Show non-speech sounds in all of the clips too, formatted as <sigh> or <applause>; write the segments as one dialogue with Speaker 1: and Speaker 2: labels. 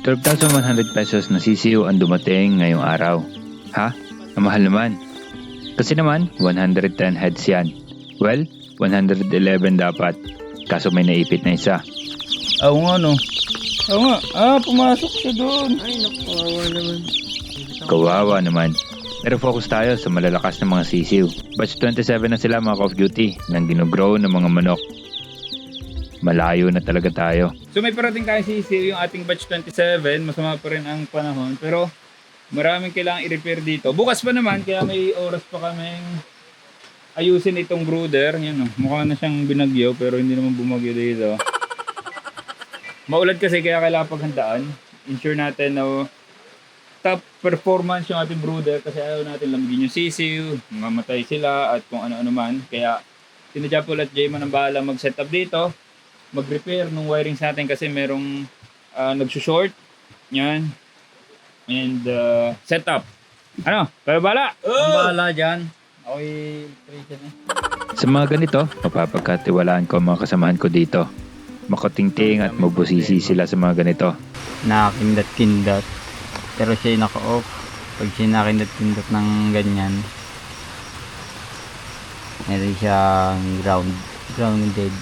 Speaker 1: 12,100 pesos na sisiyo ang dumating ngayong araw. Ha? Ang mahal naman. Kasi naman, 110 heads yan. Well, 111 dapat. Kaso may naipit na isa.
Speaker 2: Oo nga no. Oo nga. Ah, pumasok siya doon.
Speaker 3: Ay, nakukawa naman.
Speaker 1: Kawawa naman. Pero focus tayo sa malalakas na mga sisiw. Batch 27 na sila mga Call of Duty nang ginugrow ng mga manok. Malayo na talaga tayo.
Speaker 2: So may parating tayo sisiw yung ating batch 27. Masama pa rin ang panahon. Pero maraming kailangang i-repair dito. Bukas pa naman, kaya may oras pa kaming ayusin itong brooder. Yan o. Mukha na siyang binagyo pero hindi naman bumagyo dito. <laughs> Maulad kasi kaya kailangan paghandaan. Ensure natin na top performance yung ating brooder kasi ayaw natin lamigin yung sisiw, mamatay sila at kung ano-ano man. Kaya sinadya po at Jayman ang bahala mag-setup dito mag-repair ng wirings natin kasi merong uh, nagsushort. Yan. And uh, setup. Ano? Kayo bala?
Speaker 3: Ang bahala dyan. Ako'y prison eh.
Speaker 1: Sa mga ganito, mapapagkatiwalaan ko ang mga kasamahan ko dito. Makotingting at magbusisi sila sa mga ganito.
Speaker 3: Nakakindat-kindat. Pero siya naka-off. Pag siya nakindat-kindat ng ganyan, meron siyang ground, grounded.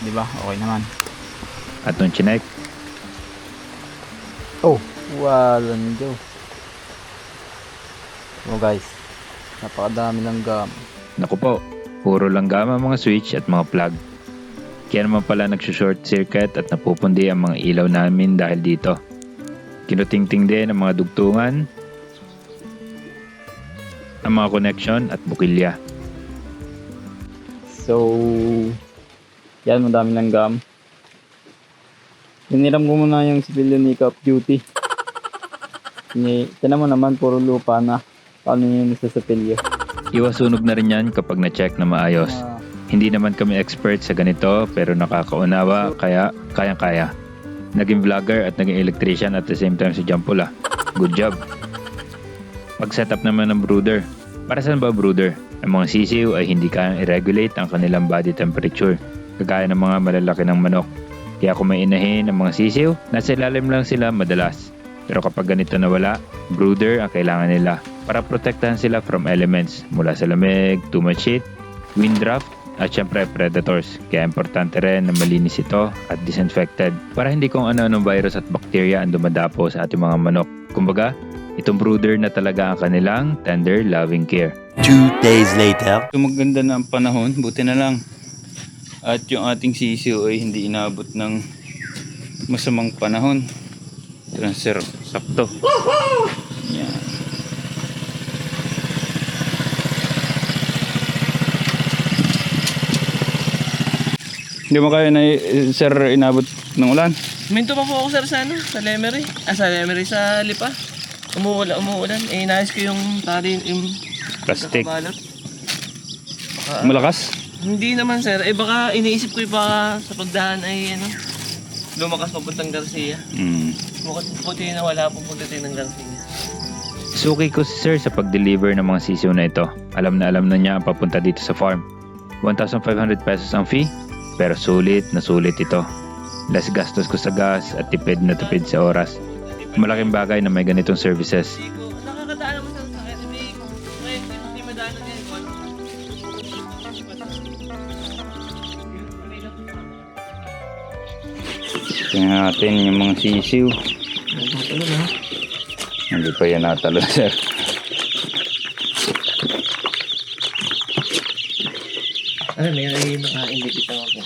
Speaker 3: Di ba? Okay naman.
Speaker 1: At nung chinek,
Speaker 3: Oh, walang Diyo. Oh guys, napakadami ng gum.
Speaker 1: naku po, puro lang gama ang mga switch at mga plug. Kaya naman pala nagsushort circuit at napupundi ang mga ilaw namin dahil dito. Kinutingting din ang mga dugtungan, ang mga connection at bukilya.
Speaker 3: So, yan, madami ng gum. Hiniram ko muna yung civilian ni of Duty. Tinan mo naman, puro lupa na. Paano yun sa sapilyo?
Speaker 1: Iwasunog na rin yan kapag na-check na maayos.
Speaker 3: Ah,
Speaker 1: Hindi naman kami expert sa ganito pero nakakaunawa kaya kayang-kaya. Naging vlogger at naging electrician at the same time si Jampula. Good job. Pag setup naman ng brooder. Para saan ba brooder? Ang mga sisiw ay hindi kayang i-regulate ang kanilang body temperature. Kagaya ng mga malalaki ng manok. Kaya kung may inahin ng mga sisiw, nasa ilalim lang sila madalas. Pero kapag ganito na wala, brooder ang kailangan nila para protektahan sila from elements mula sa lamig, too much heat, wind draft, at syempre predators. Kaya importante rin na malinis ito at disinfected para hindi kung ano-anong virus at bacteria ang dumadapo sa ating mga manok. Kumbaga, itong brooder na talaga ang kanilang tender loving care.
Speaker 4: Two days later.
Speaker 2: Maganda na ang panahon, buti na lang. At yung ating sisiw ay hindi inabot ng masamang panahon. Sir, sakto. Yan. Hindi mo kaya na sir inabot ng ulan?
Speaker 5: Minto pa po ako sir sa ano, sa Lemery. Ah, sa Lemery, sa Lipa. Umuulan, umuulan. Eh, inayos ko yung tali, yung
Speaker 1: Plastic.
Speaker 5: Baka,
Speaker 2: Malakas?
Speaker 5: Hindi naman sir. Eh, baka iniisip ko yung baka sa pagdaan ay ano, lumakas papuntang Garcia.
Speaker 2: Mm.
Speaker 5: Mukhang puti na wala po pagdating ng Garcia.
Speaker 1: Suki ko si Sir sa pag-deliver ng mga sisiw na ito. Alam na alam na niya ang papunta dito sa farm. 1,500 pesos ang fee, pero sulit na sulit ito. Less gastos ko sa gas at tipid na tipid sa oras. Malaking bagay na may ganitong services.
Speaker 2: Tingnan natin yung mga sisiw. Hindi pa yan natalo <laughs> sir.
Speaker 5: Ano, may nakainibit ako.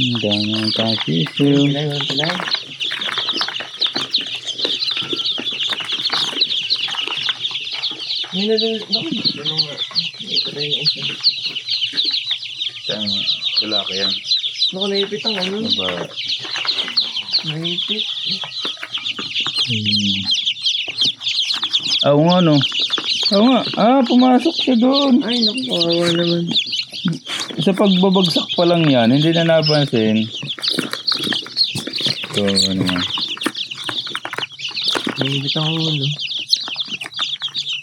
Speaker 2: Ang dami ng mga sisiw.
Speaker 5: Hindi na may patay na isa.
Speaker 2: Saan? Wala ka yan.
Speaker 5: Naku, naipit ang ano,
Speaker 2: Diba?
Speaker 5: naipit.
Speaker 2: Hmm. Oo nga no. Oo nga. Ah, pumasok siya doon.
Speaker 5: Ay, naku, kawawa naman.
Speaker 2: Sa pagbabagsak pa lang yan, hindi na napansin. So, ano nga.
Speaker 5: Naipit ang ulo.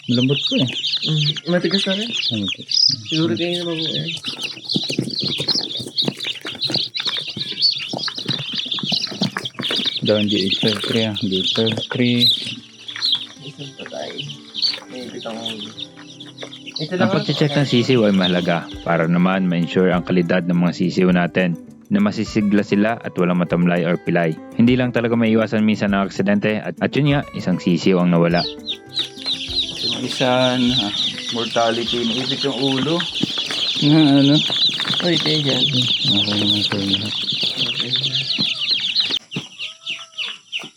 Speaker 2: Malambot ko eh.
Speaker 5: Mm, matigas na rin.
Speaker 2: Ano to?
Speaker 5: Siguro kayo na mabuhay.
Speaker 2: Down D853 ah. D853.
Speaker 5: Isang patay. May bitang. Ito
Speaker 1: Ang pag-check ng sisiw ay mahalaga para naman ma-ensure ang kalidad ng mga sisiw natin na masisigla sila at walang matamlay or pilay. Hindi lang talaga maiwasan minsan ng aksidente at, at yun nga, isang sisiw ang nawala.
Speaker 2: Yung isa na mortality. Naipit yung ulo. Na ano?
Speaker 5: Uy, kayo dyan.
Speaker 2: Okay naman sa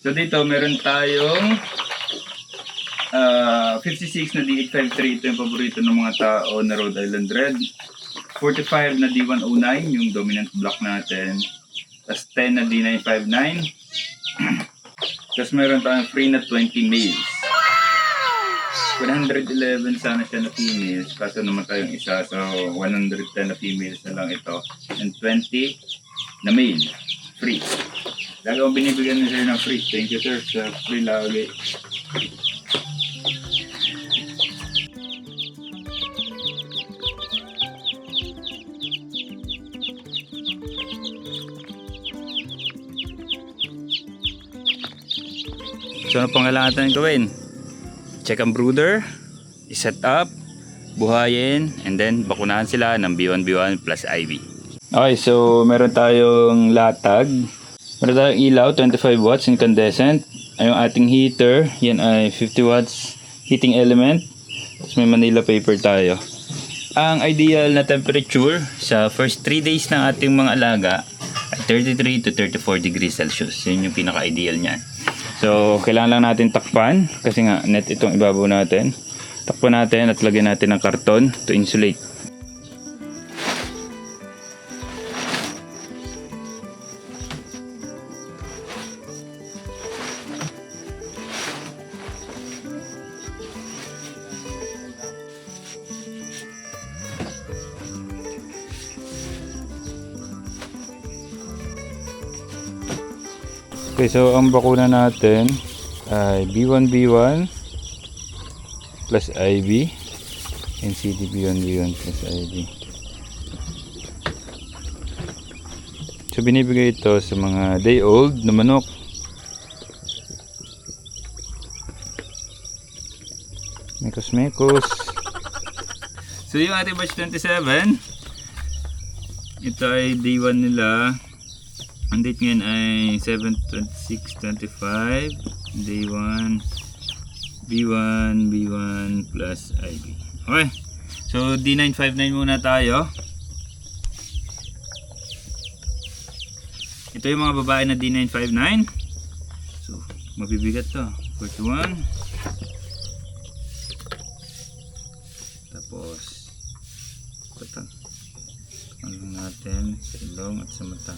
Speaker 2: So dito meron tayong ah 56 na D853. Ito yung paborito ng mga tao na Rhode Island Red. 45 na D109, yung dominant block natin. Tapos 10 na D959. <clears throat> Tapos meron tayong free na 20 males. 111 sana siya na females. Kaso naman tayong isa. So 110 na females na lang ito. And 20 na male. Free. Lagi akong binibigyan ni sir ng free. Thank you sir sa free lagi. So ano pang kailangan natin gawin? Check ang brooder, i-set up, buhayin, and then bakunahan sila ng B1B1 plus IV. Okay, so meron tayong latag. Meron tayong ilaw, 25 watts incandescent. Ay, Yung ating heater, yan ay 50 watts heating element. Tapos may Manila paper tayo. Ang ideal na temperature sa first 3 days ng ating mga alaga ay 33 to 34 degrees Celsius. Yun yung pinaka-ideal niyan. So, kailangan lang natin takpan kasi nga net itong ibabaw natin. Takpan natin at lagyan natin ng karton to insulate. Okay, so ang bakuna natin ay B1B1 plus IB and CDB1B1 plus IB. So binibigay ito sa mga day old na manok. Mekos mekos. So yung ating batch 27, ito ay day 1 nila. Ang date ngayon ay 7-26-25 Day 1 B1 B1 plus IB Okay. So D959 muna tayo. Ito yung mga babae na D959 So mabibigat to. 41 Tapos Ito Ano natin ilong at sa mata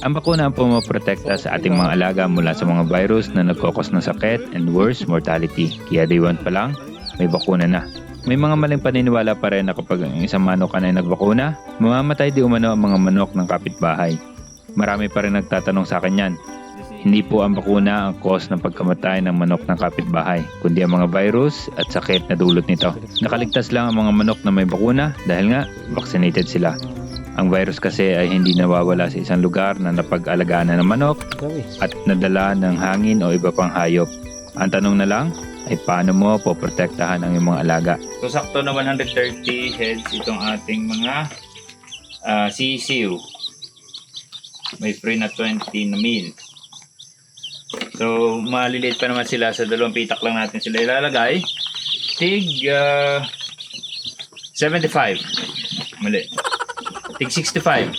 Speaker 1: Ang bakuna ang pumaprotekta sa ating mga alaga mula sa mga virus na nagkokos ng sakit and worse, mortality. Kaya day 1 pa lang, may bakuna na. May mga maling paniniwala pa rin na kapag ang isang manok na nagbakuna, mamamatay di umano ang mga manok ng kapitbahay. Marami pa rin nagtatanong sa akin yan. Hindi po ang bakuna ang cause ng pagkamatay ng manok ng kapitbahay, kundi ang mga virus at sakit na dulot nito. Nakaligtas lang ang mga manok na may bakuna dahil nga vaccinated sila. Ang virus kasi ay hindi nawawala sa isang lugar na napag-alagaan na ng manok at nadala ng hangin o iba pang hayop. Ang tanong na lang ay paano mo poprotektahan ang iyong mga alaga.
Speaker 2: So sakto na 130 heads itong ating mga ah, sisiw. May free na 20 na meals. So maliliit pa naman sila sa dalawang pitak lang natin sila ilalagay. Tig ah, 75. Mali. Tig 65.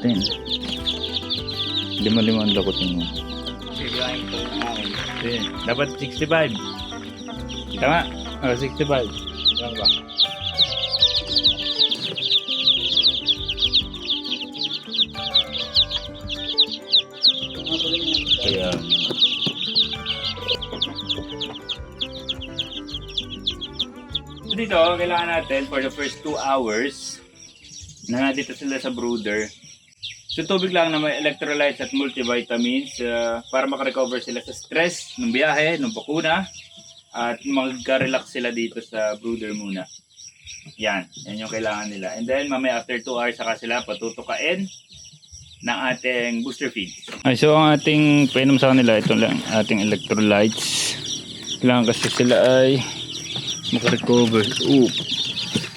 Speaker 2: Ten. Lima-lima ang lakot mo. Ten. Dapat 65. Tama? Oh, 65. Tama ba? So dito, kailangan natin for the first 2 hours na nandito sila sa brooder. So tubig lang na may electrolytes at multivitamins uh, para makarecover sila sa stress ng biyahe, ng bakuna. at magka-relax sila dito sa brooder muna. Yan, yan yung kailangan nila. And then mamaya after 2 hours saka sila patutukain ng ating booster feed. Ay, so ang ating painom sa kanila, ito lang ating electrolytes. Kailangan kasi sila ay makarecover. Ooh,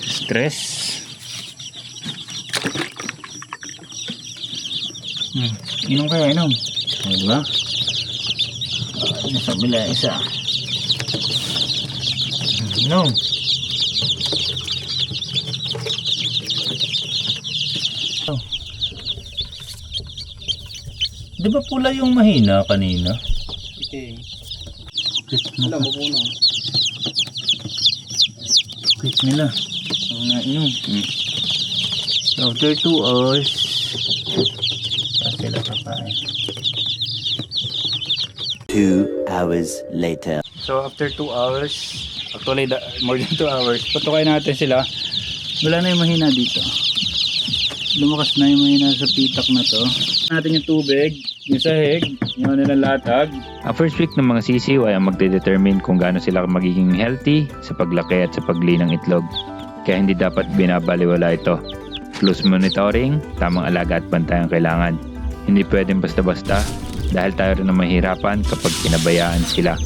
Speaker 2: stress. Hmm. Inom kaya, inom. O, diba? Isa bila, isa. Inom. Oh. Di ba pula yung mahina kanina?
Speaker 3: Okay.
Speaker 2: Wala,
Speaker 3: mapuno.
Speaker 2: Quick nila. Ang nga inom. Hmm. After 2 hours, saan sila kakain?
Speaker 4: Two hours later.
Speaker 2: So, after 2 hours, actually, more than 2 hours, patukain natin sila. Wala na yung mahina dito. Lumakas na yung mahina sa pitak na to. Natin yung tubig, yung sahig, yung nilang latag.
Speaker 1: Ang first week ng mga sisiw ay ang magdedetermine kung gaano sila magiging healthy sa paglaki at sa pagli ng itlog. Kaya hindi dapat binabaliwala ito. Close monitoring, tamang alaga at bantay ang kailangan. Hindi pwedeng basta-basta dahil tayo rin ang mahirapan kapag pinabayaan sila.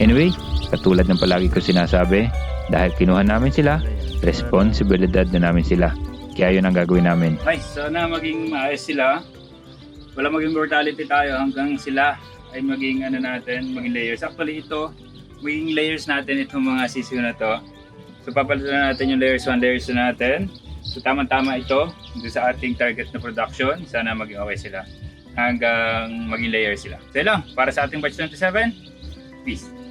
Speaker 1: Anyway, katulad ng palagi ko sinasabi, dahil kinuha namin sila, responsibilidad na namin sila. Kaya yun ang gagawin namin.
Speaker 2: Ay, sana maging maayos sila. Wala maging mortality tayo hanggang sila ay maging ano natin, maging layers. Actually ito, maging layers natin itong mga sisiyo na to. So papalitan na natin yung layers 1, layers 2 natin. So tama-tama ito dito sa ating target na production. Sana maging okay sila hanggang maging layers sila. So lang, para sa ating batch 27, peace.